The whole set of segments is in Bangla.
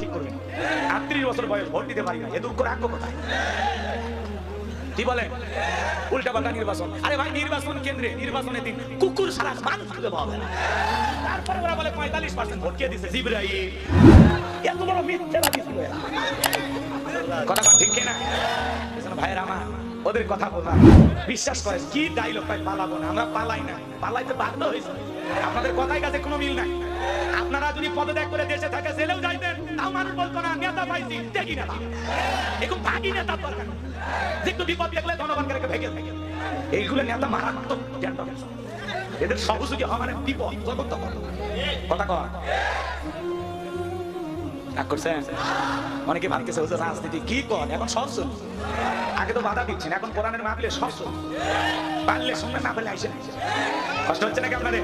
ঠিক করবেন আটত্রিশ বছর বয়স ভোট দিতে পারি না। এ দুঃখ রাখব কোথায়? কি বলে? উল্টা পাল্টা নির্বাচন। আরে ভাই, নির্বাচন কেন্দ্রে, নির্বাচনের দিন কুকুর সারা মানুষ খুঁজে পাওয়া। তারপরে ওরা বলে পঁয়তাল্লিশ পার্সেন্ট ভোট কে দিছে জিব্রাহিম এত বড় মিথ্যে বাদী ছিল ঠিক ভাইয়ের আমার, ওদের কথা বলা বিশ্বাস করেন, কি ডাইলগ পাই পালাবো না। আমরা পালাই না। পালাইতে বাধ্য হয়েছে। আপনাদের কথাই কাছে কোনো মিল নাই। আপনারা যদি পদত্যাগ করে বলতো নেতা পাইছি দেখি নেতা। এরকম ভাগি নেতা দরকার যে একটু বিপদ দেখলে জনগণকে ভেঙে ভেঙে এইগুলো নেতা মারাত্মক এদের সহযোগী হওয়া মানে বিপদ যখন তখন কথা কর অনেকে ভাবতেছে হুজুর রাজনীতি? কি কর এখন সব চল আগে তো বাধা দিচ্ছেন এখন কোরআনের মাহফিলে সব চল পারলে শুনবেন না পেলে আইসেন কষ্ট হচ্ছে নাকি আপনাদের?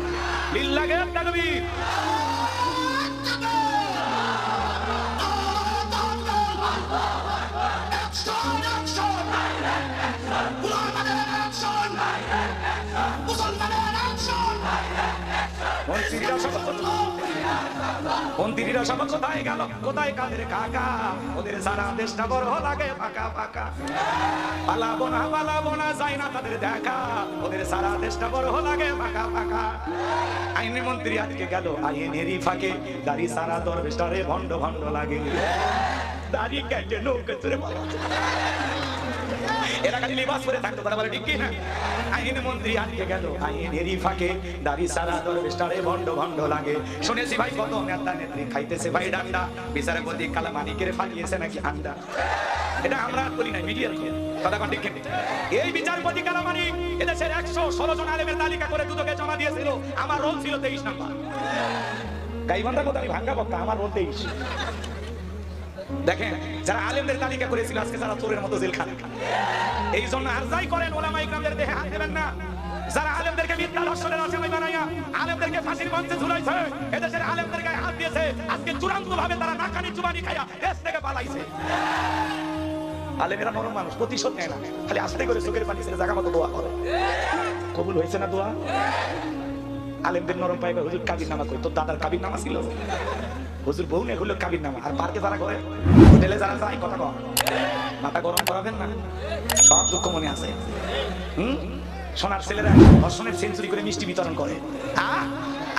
মন্ত্রীরা সব কোথায় গেল? কোথায় কাদের কাকা? ওদের সারা দেশটা বড় লাগে ফাঁকা ফাঁকা পালাবো না পালাবো না, যাই না তাদের দেখা। ওদের সারা দেশটা বড় লাগে ফাঁকা ফাঁকা আইনি মন্ত্রী আজকে গেল, আইনেরই ফাঁকে। দাড়ি সারা দরবেশটারে ভণ্ড ভণ্ড লাগে। দাড়ি কেটে নৌকে পালাচ্ছে। এরা খালি লিবাস পরে থাকতো, তারা বলে, ঠিক কি? আইন মন্ত্রী আটকে গেল। আইনেরই ফাঁকে দাড়ি সারা দরবেশটারে ভণ্ড ভণ্ড লাগে। শুনেছি ভাই, কত নেতা খাইতেছে ভাই ডান্ডা। বিচারপতি কালামানিকের ফাটিয়েছে নাকি আন্ডা এটা আমরা বলি না, মিডিয়ার কথা কন, ঠিক? এই বিচারপতি কালামানি এদেশের ষোলো জন আলেমের তালিকা করে দুদকে জমা দিয়েছিল। আমার রোল ছিল তেইশ নাম্বার। গাইবান্ধা কোথায় আমি ভাঙ্গা বক্তা, আমার রোল তেইশ। দেখেন, যারা আলেমদের তালিকা করেছিল, আজকে যারা চোরের মতো জেল খান এই জন্য আর যাই করেন, ওলামা ইকরামদের দেহে হাত দেবেন না। যারা আলেমদেরকে মিথ্যা দর্শনের আসামি বানাইয়া আলেমদেরকে ফাঁসির মঞ্চে ঝুলাইছে, এদেশের আলেমদের গায়ে হাত দিয়েছে। আজকে চূড়ান্ত ভাবে তারা নাকানি চুবানি খাইয়া দেশ থেকে পালাইছে। আলেমেরা নরম মানুষ, প্রতিশোধ নেয় না। খালি আস্তে করে চোখের পানি ছেড়ে জায়গা মতো দোয়া করে। কবুল হয়েছে না দোয়া? আলেমদের নরম পাইবে হুজুর কাবির নামা কই তোর দাদার কাবির নামা ছিল? হুজুর বউ নেই হলো কাবির নামা, আর পার্কে যারা করে? হোটেলে যারা যায়, কথা কম মাথা গরম করাবেন না। সব দুঃখ মনে আছে। হুম? সোনার ছেলেরা ধর্ষণের সেঞ্চুরি করে মিষ্টি বিতরণ করে।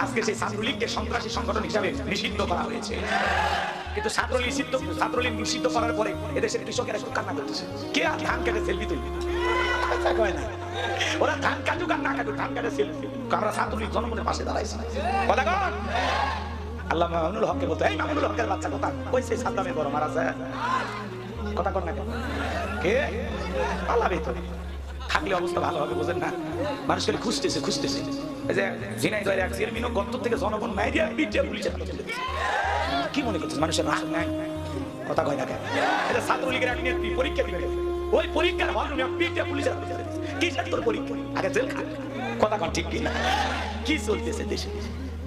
আজকে সেই ছাত্রলীগকে সন্ত্রাসী সংগঠন হিসাবে নিষিদ্ধ করা হয়েছে। কিন্তু ছাত্রলীগ নিষিদ্ধ ছাত্রলীগ নিষিদ্ধ করার পরে এদেশের কৃষকেরা একটু কান্না করতেছে। কে আর ধান কেটে সেলফি তুলবে? কয় না। ওরা ধান কাটুক আর না কাটুক, ধান কাটে সেলফি আমরা ছাত্রলীগ জনগণের পাশে দাঁড়াইছি। কথা আল্লাহ মামুনুল হককে বলতো, এই মামুনুল হকের বাচ্চা কথা ওই সেই সাদ্দামের বড় মারা যায় কথা কর না কে? পালাবে তো। থাকলে অবস্থা ভালো হবে, বুঝেন না? মানুষ খালি খুঁজতেছে খুঁজতেছে। এই যে ঝিনাই দয়ের এক চেয়ারম্যানও গর্ত থেকে জনগণ মাইরিয়া পিটিয়ে পুলিশের কি মনে করছিস মানুষের রাগ নাই? কথা কয় না কেন? এটা ছাত্রলীগের এক নেত্রী পরীক্ষা দিবে। ওই পরীক্ষার হল রুমে পিটিয়ে পুলিশের কিসের তোর পরীক্ষা? আগে জেল খা। কথা কন ঠিক কিনা? কি চলতেছে দেশে?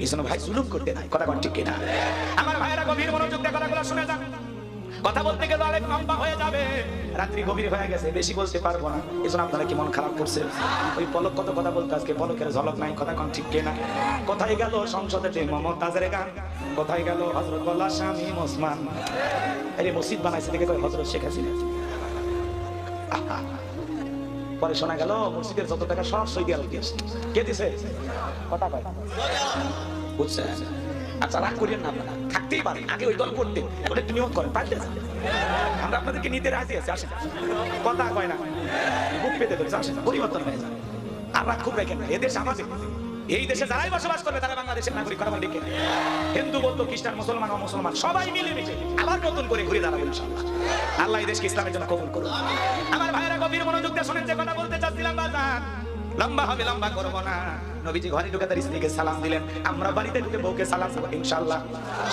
এই জন্য ভাই জুলুম করতে নাই কথা ঠিক কিনা? আমার ভাইয়েরা গভীর মনোযোগ দিয়ে কথাগুলো শুনে যান। কথা বলতে গেলে অনেক লম্বা হয়ে যাবে। রাত্রি গভীর হয়ে গেছে বেশি বলতে পারব না। এই জন্য আপনারা কি মন খারাপ করছে ওই পলক কত কথা বলতে আজকে পলকের ঝলক নাই কথা কন ঠিক কিনা? কোথায় গেল সংসদে যে মমতাজের গান? কোথায় গেল হজরত বল্লা স্বামী ওসমান আরে মসজিদ বানাইছে দেখে কয় হজরত শেখ হাসিনা? আহা। পরে শোনা গেল, মসজিদের যত টাকা সব সৌদি আরব দিয়েছে কে দিছে? কথা বুঝছেন আচ্ছা রাগ করিয়েন না আপনারা। থাকতেই পারেন, আগে ওই দল করতে ওটা নিয়োগ করেন যান। আমরা আপনাদেরকে নিতে রাজি আছি, আসেন। কথা কয় না। বুক পেতে পরিবর্তন হয়ে যায় আর রাগ খুব রেখেন এদের আমাদের। এই দেশে যারাই বসবাস করবে, তারা বাংলাদেশের নাগরিক করা লিখে হিন্দু, বৌদ্ধ, খ্রিস্টান, মুসলমান মুসলমান সবাই মিলে মিশে আবার নতুন করে ঘুরে দাঁড়াবে ইনশাআল্লাহ। আল্লাহ এই দেশকে ইসলামের জন্য কবুল করুন আমার ভাইয়েরা গভীর মনোযোগ দিয়ে শোনেন যে কথা বলতে চাচ্ছিলাম বাজার লম্বা হবে, লম্বা করব না। নবীজি ঘরে ঢুকে তার স্ত্রীকে সালাম দিলেন। আমরা বাড়িতে ঢুকে বউকে সালাম দেবো ইনশাল্লাহ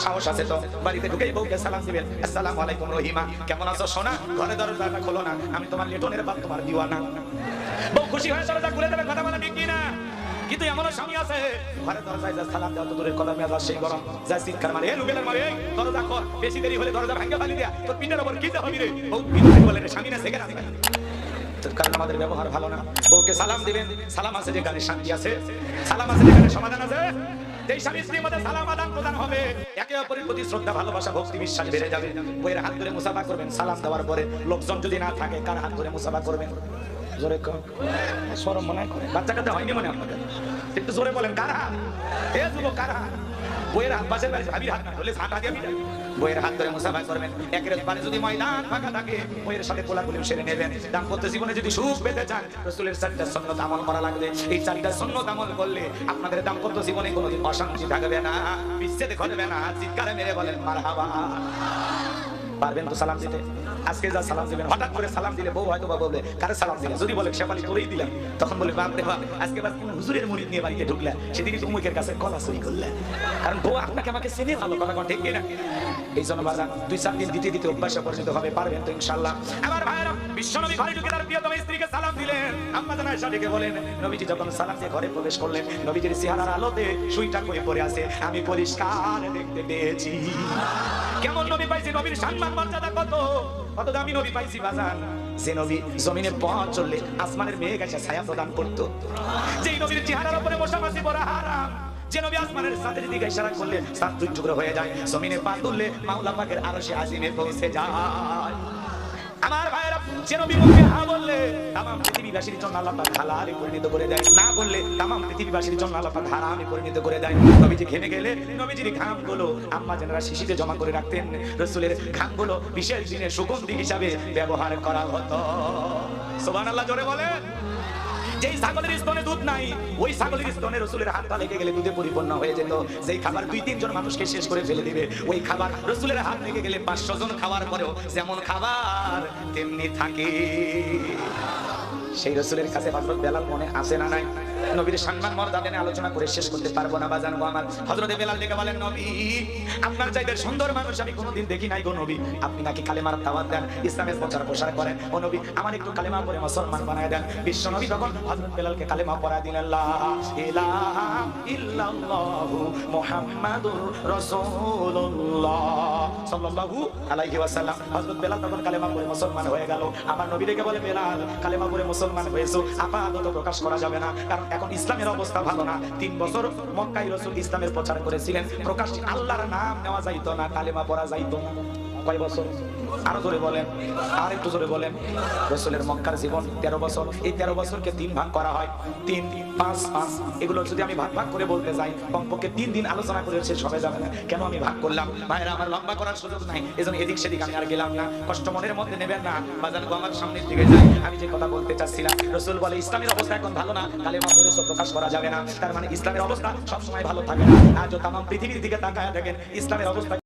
সাহস আছে তো? বাড়িতে ঢুকে বউকে সালাম দিবেন। আসসালামু আলাইকুম রহিমা, কেমন আছো? সোনা ঘরে দরজাটা খোলো না। আমি তোমার লেটনের বাপ, তোমার দিওয়ানা। বউ খুশি হয়ে দরজা খুলে দেবে, কথা বলে ঠিক না কিন্তু এমনও স্বামী আছে। ঘরে দরজায় যা সালাম দেওয়া, তো দূরের কথা মেজাজ সেই গরম যা চিৎকার মারে, এ রুবেলের মারে দরজা কর বেশি দেরি হলে দরজা ভাঙ্গে ফালি দেয়া, তোর পিঠের ওপর কি হবি রে? বউ বিনোদন বলে, রে স্বামী, না সেখানে কারণ আমাদের ব্যবহার ভালো না। বউকে সালাম দিবেন, সালাম আছে যেখানে শান্তি আছে, সালাম আছে যেখানে সমাধান আছে। যেই স্বামী স্ত্রীর মধ্যে সালাম আদান প্রদান হবে, একে অপরের প্রতি শ্রদ্ধা, ভালোবাসা, ভক্তি, বিশ্বাস বেড়ে যাবে। বইয়ের হাত ধরে মুসাফা করবেন, সালাম দেওয়ার পরে লোকজন যদি না থাকে, কার হাত ধরে মুসাফা করবেন? জোরে সরম মনে করে। বাচ্চা কাচ্চা হয়নি মনে আপনাদের। একটু জোরে বলেন, কার হাত? এ যুবক, কার বইয়ের হাত, পাশের বাড়ি ভাবির হাত না হলে হাত আগে বইয়ের হাত ধরে মুসাফা করবেন একের পারে যদি ময়দান ফাঁকা থাকে, বইয়ের সাথে কোলাকুলি সেরে নেবেন। দাম্পত্য জীবনে যদি সুখ পেতে চান, রসুলের চারটা সন্ন্যত আমল করা লাগবে। এই চারটা সন্ন্যত আমল করলে আপনাদের দাম্পত্য জীবনে কোনোদিন অশান্তি থাকবে না। বিচ্ছেদ ঘটবে না। চিৎকারে মেরে বলেন মার পারবেন তো সালাম দিতে? আজকে যা সালাম দিবেন, হঠাৎ করে সালাম দিলে বউ হয়তো বা বলবে, কারে সালাম দিলে? যদি বলে, শেফালি করেই দিলাম। তখন বলে বাপ রে বাপ, আজকে বাস কোন হুজুরের মুড়ি নিয়ে বাড়িতে ঢুকলে, সেদিনই তো উমুকের কাছে কলা চুরি করলে। কারণ বউ আপনাকে আমাকে চেনে ভালো কথা কোন ঠিক না এই জন্য বাজার দুই চার দিন দিতে দিতে অভ্যাসে পরিণত হবে, পারবেন তো ইনশাল্লাহ আমার ভাইয়েরা, বিশ্বনবী ঘরে ঢুকে তার প্রিয়তম স্ত্রীকে সালাম দিলেন। আম্মা জানা ডেকে বলেন, নবীজি যখন সালাম দিয়ে ঘরে প্রবেশ করলেন, নবীজির চেহারার আলোতে সুইটা করে পড়ে আছে। আমি পরিষ্কার দেখতে পেয়েছি। কেমন নবী পাইছি? নবীর সম্মান, মর্যাদা কত? কত দামি নবী পাইছি বাজান। যে নবী জমিনে পথ চললে আসমানের মেঘ এসে ছায়া প্রদান করত। যেই নবীর চেহারার উপরে মশা মাছি পড়া হারাম। যে নবী আসমানের সাথে দিকে ইশারা করলে সাত দুই টুকরো হয়ে যায়। জমিনে পা তুললে মাওলা পাকের আরশে আজিমে পৌঁছে যায়। আমার ভাইয়েরা, যে নবী হা বললে তামাম পৃথিবীবাসীর জন্য আল্লাহ পাক হালালে পরিণত করে দেয়। না বললে তামাম পৃথিবীবাসীর জন্য আল্লাহ পাক হারামে পরিণত করে দেয়। নবীজি ঘেমে গেলে, নবীজির ঘামগুলো আম্মা যেনারা শিশিতে জমা করে রাখতেন। রসুলের ঘামগুলো বিশেষ দিনে সুগন্ধি হিসাবে ব্যবহার করা হতো। আল্লাহ জোরে বলেন। যেই ছাগলের স্তনে দুধ নাই, ওই ছাগলের স্তনে রসুলের হাতটা লেগে গেলে দুধে পরিপূর্ণ হয়ে যেত। যেই খাবার দুই, তিনজন মানুষকে শেষ করে ফেলে দিবে, ওই খাবার রসুলের হাত লেগে গেলে পাঁচশো জন খাওয়ার পরেও যেমন খাবার, তেমনি থাকে। সেই রসুলের কাছে বেলাল মনে আসে না নাই? নবীর সম্মান মর্যাদা নিয়ে আলোচনা করে শেষ করতে পারব না বাজানবো আমার। হজরত বেলাল ডেকে বলেন, নবী, আপনার চাইতে সুন্দর মানুষ আমি কোনোদিন দেখি নাই গো নবী। আপনি নাকি কালেমার দাওয়াত দেন, ইসলামের প্রচার প্রসার করেন। ও নবী, আমার একটু কালেমা পরে মুসলমান বানায় দেন। বিশ্ব নবী তখন হজরত বেলালকে কালেমা পড়া দিলেন, লা ইলাহা ইল্লাল্লাহু মুহাম্মাদুর রাসূলুল্লাহ। সাল্লাল্লাহু আলাইহি ওয়াসাল্লাম। হযরত বেলাল তখন কালেমা পড়ে মুসলমান হয়ে গেল। আমার নবী ডেকে বলে, বেলাল, কালেমা পড়ে মুসলমান হয়েছো, আপাতত প্রকাশ করা যাবে না। কারণ এখন ইসলামের অবস্থা ভালো না। তিন বছর মক্কায় রাসূল ইসলামের প্রচার করেছিলেন। প্রকাশ্যে আল্লাহর নাম নেওয়া যাইতো না, কালেমা পড়া যাইতো না। কয় বছর? আরও জোরে বলেন। আর একটু জোরে বলেন। রসুলের মক্কার জীবন তেরো বছর। এই তেরো বছরকে তিন ভাগ করা হয়। তিন, পাঁচ পাঁচ। এগুলো যদি আমি ভাগ ভাগ করে বলতে যাই, কমপক্ষে তিন দিন আলোচনা করে শেষ হবে যাবে না। কেন আমি ভাগ করলাম? ভাইরা আমার লম্বা করার সুযোগ নাই। এজন্য এদিক সেদিক আমি আর গেলাম না। কষ্ট মনের মধ্যে নেবেন না। বাজান গো আমার সামনের দিকে যাই আমি যে কথা বলতে চাচ্ছিলাম, রসুল বলে, ইসলামের অবস্থা এখন ভালো না। তাহলে মাত্র প্রকাশ করা যাবে না। তার মানে ইসলামের অবস্থা সবসময় ভালো থাকে না। আজও তামাম পৃথিবীর দিকে তাকায় দেখেন, ইসলামের অবস্থা